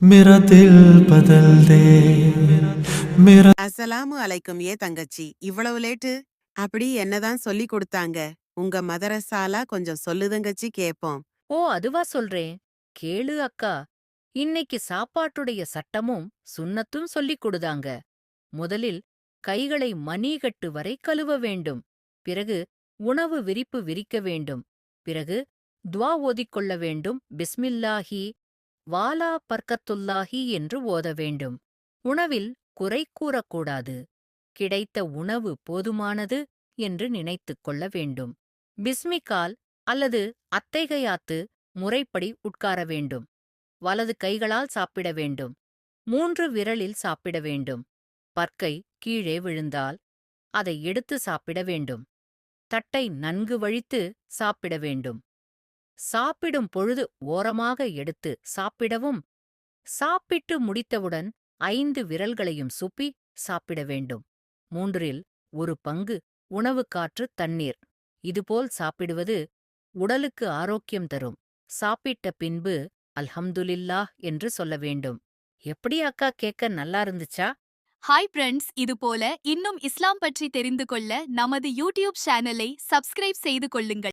मेरा दिल बदल दे मेरा அஸ்ஸலாமு அலைக்கும் ஏ தங்கச்சி இவ்வளவு லேட்டு அப்படி என்னதான் சொல்லி கொடுத்தாங்க உங்க மதரசாலா கொஞ்சம் சொல்லுதங்கச்சி கேப்போம் ஓ அதுவா சொல்றேன் கேளு அக்கா இன்னைக்கு சாப்பாட்டுடைய சட்டமும் சுன்னத்தும் சொல்லிக் கொடுதாங்க முதலில் கைகளை மணிகட்டு வரை கழுவ வேண்டும் பிறகு உணவு விரிப்பு விரிக்க வேண்டும் பிறகு துவா ஓதிக்கொள்ள வேண்டும் பிஸ்மில்லாஹி வாலா பர்க்கத்துல்லாஹி என்று ஓத வேண்டும். உணவில் குறை கூறக்கூடாது. கிடைத்த உணவு போதுமானது என்று நினைத்துக் கொள்ள வேண்டும். பிஸ்மிகால் அல்லது அத்தைகையாத்து முறைப்படி உட்கார வேண்டும். வலது கைகளால் சாப்பிட வேண்டும். மூன்று விரலில் சாப்பிட வேண்டும். பற்கை கீழே விழுந்தால் அதை எடுத்து சாப்பிட வேண்டும். தட்டை நன்கு வழித்து சாப்பிட வேண்டும். சாப்பிடும் பொழுது ஓரமாக எடுத்து சாப்பிடவும் சாப்பிட்டு முடித்தவுடன் ஐந்து விரல்களையும் சுப்பி சாப்பிட வேண்டும். மூன்றில் ஒரு பங்கு உணவு காற்று தண்ணீர். இதுபோல் சாப்பிடுவது உடலுக்கு ஆரோக்கியம் தரும். சாப்பிட்ட பின்பு அல்ஹம்துலில்லாஹ் என்று சொல்ல வேண்டும். எப்படி அக்கா கேட்க நல்லா இருந்துச்சா? ஹாய் ஃப்ரெண்ட்ஸ் இது போல இன்னும் இஸ்லாம் பற்றி தெரிந்து கொள்ள நமது யூடியூப் சேனலை சப்ஸ்கிரைப் செய்து கொள்ளுங்கள்.